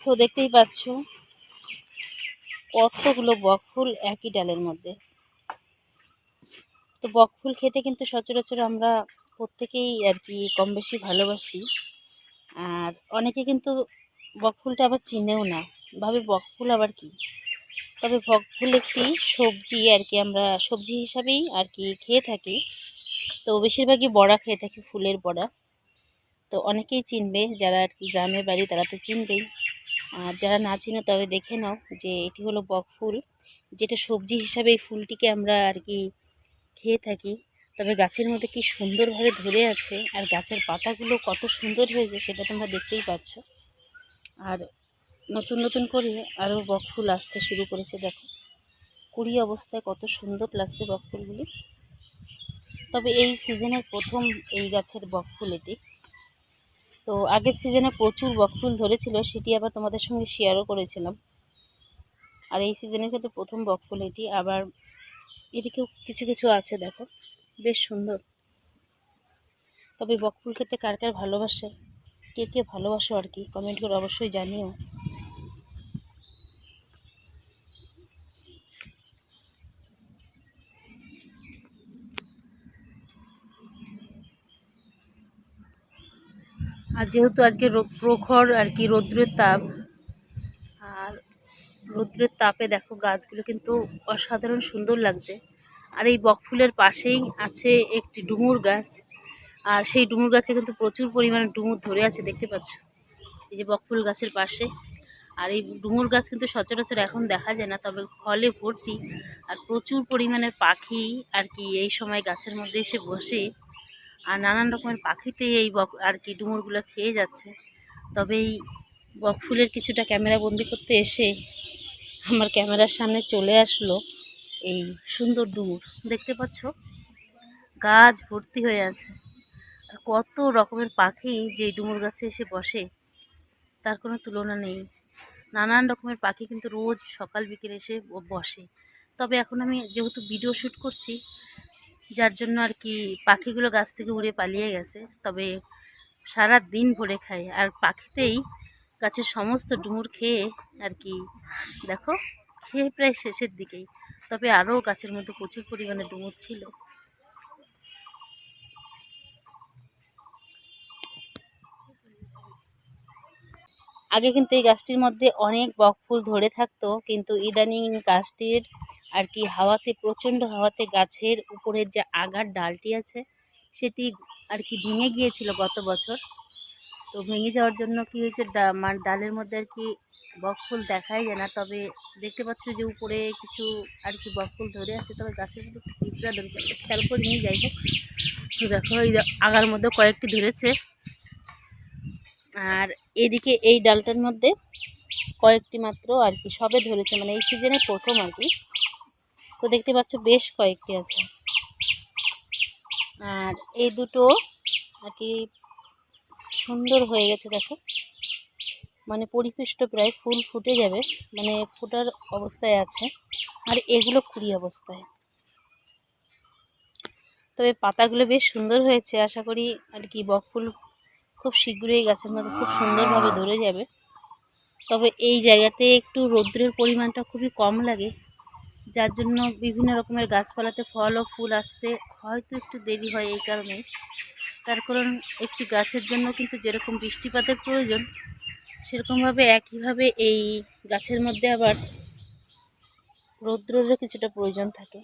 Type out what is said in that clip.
So দেখতেই পাচ্ছ কতগুলো বকফুল একই ডালের মধ্যে। তো বকফুল খেতে কিন্তু সচরাচর আমরা প্রত্যেকেই আর কি কম বেশি ভালোবাসি। আর অনেকে কিন্তু বকফুলটা আবার চিনেও না। ভাবে বকফুল আবার কি? তবে বকফুল একটি সবজি আর কি আমরা সবজি হিসাবেই আর কি খেয়ে থাকি। তো বেশিরভাগই বড়া খেয়ে থাকি, ফুলের বড়া। তো অনেকেই চিনবে, যারা আর কি গ্রামের বাড়ি তারা তো চিনবেই। আর যারা না চিনো তবে দেখে নাও যে এটি হলো বকফুল যেটা সবজি হিসাবে এই ফুলটিকে আমরা আর কি খেয়ে থাকি। তবে গাছের মধ্যে কি সুন্দরভাবে ধরে আছে আর গাছের পাতাগুলো কত সুন্দর হয়েছে সেটা তোমরা দেখতেই পাচ্ছ। আর নতুন নতুন করে আরও বকফুল আসতে শুরু করেছে, দেখো। কুড়ি অবস্থায় কত সুন্দর লাগছে বকফুলগুলি তবে এই সিজনের প্রথম এই গাছের বকফুল এটি। তো আগের সিজনে প্রচুর বকফুল ধরেছিল, সেটি আবার তোমাদের সঙ্গে শেয়ারও করেছিলাম। আর এই সিজনে ক্ষেত্রে প্রথম বকফুল এটি, আবার এদিকেও কিছু কিছু আছে, দেখো। বেশ সুন্দর। তবে বকফুল খেতে কার কার ভালোবাসে? কে কে ভালোবাসো আর কি? কমেন্ট করে অবশ্যই জানিও। আর যেহেতু আজকে প্রখর আর কি, রৌদ্রের তাপ, আর রৌদ্রের তাপে দেখো গাছগুলো কিন্তু অসাধারণ সুন্দর লাগছে। আর এই বকফুলের পাশেই আছে একটি ডুমুর গাছ, আর সেই ডুমুর গাছে কিন্তু প্রচুর পরিমাণে ডুমুর ধরে আছে, দেখতে পাচ্ছ? এই যে বকফুল গাছের পাশে। আর এই ডুমুর গাছ কিন্তু সচরাচর এখন দেখা যায় না, তবে ফলে ভর্তি। আর প্রচুর পরিমাণে পাখি আর কি এই সময় গাছের মধ্যে এসে বসে। আর নানান রকমের পাখিতে এই বক আর কি ডুমুরগুলো খেয়ে যাচ্ছে। তবে এই বকফুলের কিছুটা ক্যামেরা বন্দি করতে এসে আমার ক্যামেরার সামনে চলে আসলো এই সুন্দর ডুমুর। দেখতে পাচ্ছ? গাছ ভর্তি হয়ে আছে। আর কত রকমের পাখি যে ডুমুর গাছে এসে বসে, তার কোনো তুলনা নেই। নানান রকমের পাখি কিন্তু রোজ সকাল বিকেলে এসে বসে। তবে এখন আমি যেহেতু ভিডিও শ্যুট করছি যার জন্য আর কি পাখিগুলো গাছ থেকে উড়ে পালিয়ে গেছে। তবে সারা দিন ভরে খায়। আর পাখিতেই গাছের সমস্ত ডুমুর খেয়ে আর কি, দেখো, খেয়ে প্রায় শেষের দিকেই। তবে আরও গাছের মধ্যে প্রচুর পরিমাণে ডুমুর ছিল। আগে কিন্তু এই গাছটির মধ্যে অনেক বকফুল ধরে থাকতো, কিন্তু ইদানিং গাছটির আর কি হাওয়াতে, প্রচণ্ড হাওয়াতে গাছের উপরের যে আগার ডালটি আছে, সেটি আর কি ভেঙে গিয়েছিল গত বছর। তো ভেঙে যাওয়ার জন্য কি হয়েছে মানে ডালের মধ্যে আর কি বকফুল দেখাই যায় না। তবে দেখতে পাচ্ছ যে উপরে কিছু আর কি বকফুল ধরে আছে, তবে গাছের মধ্যে পিঁপড়া ধরেছে। খেয়াল করে নিয়ে যাই হোক। তো দেখো, এই আগার মধ্যে কয়েকটি ধরেছে। আর এদিকে এই ডালটার মধ্যে কয়েকটি মাত্র আর কি সবে ধরেছে মানে এই সিজনে প্রথম আর কি। তো দেখতে পাচ্ছ বেশ কয়েকটি আছে। আর এই দুটো আর কি সুন্দর হয়ে গেছে দেখো। মানে পরিপুষ্ট প্রায় ফুল ফুটে যাবে মানে ফোটার অবস্থায় আছে। আর এগুলো কুড়ি অবস্থায়। তবে পাতাগুলো বেশ সুন্দর হয়েছে, আশা করি আর কি বকফুল খুব শীঘ্রই গাছের মধ্যে খুব সুন্দরভাবে ধরে যাবে। তবে এই জায়গাতে একটু রৌদ্রের পরিমাণটা খুবই কম লাগে। যার জন্য বিভিন্ন রকমের গাছপালাতে ফল ও ফুল আসতে হয়তো একটু দেরি হয় এই কারণে। তার কারণ একটি গাছের জন্য কিন্তু যেরকম বৃষ্টিপাতের প্রয়োজন, সেরকমভাবে একইভাবে এই গাছের মধ্যে আবার রৌদ্রেরও কিছুটা প্রয়োজন থাকে।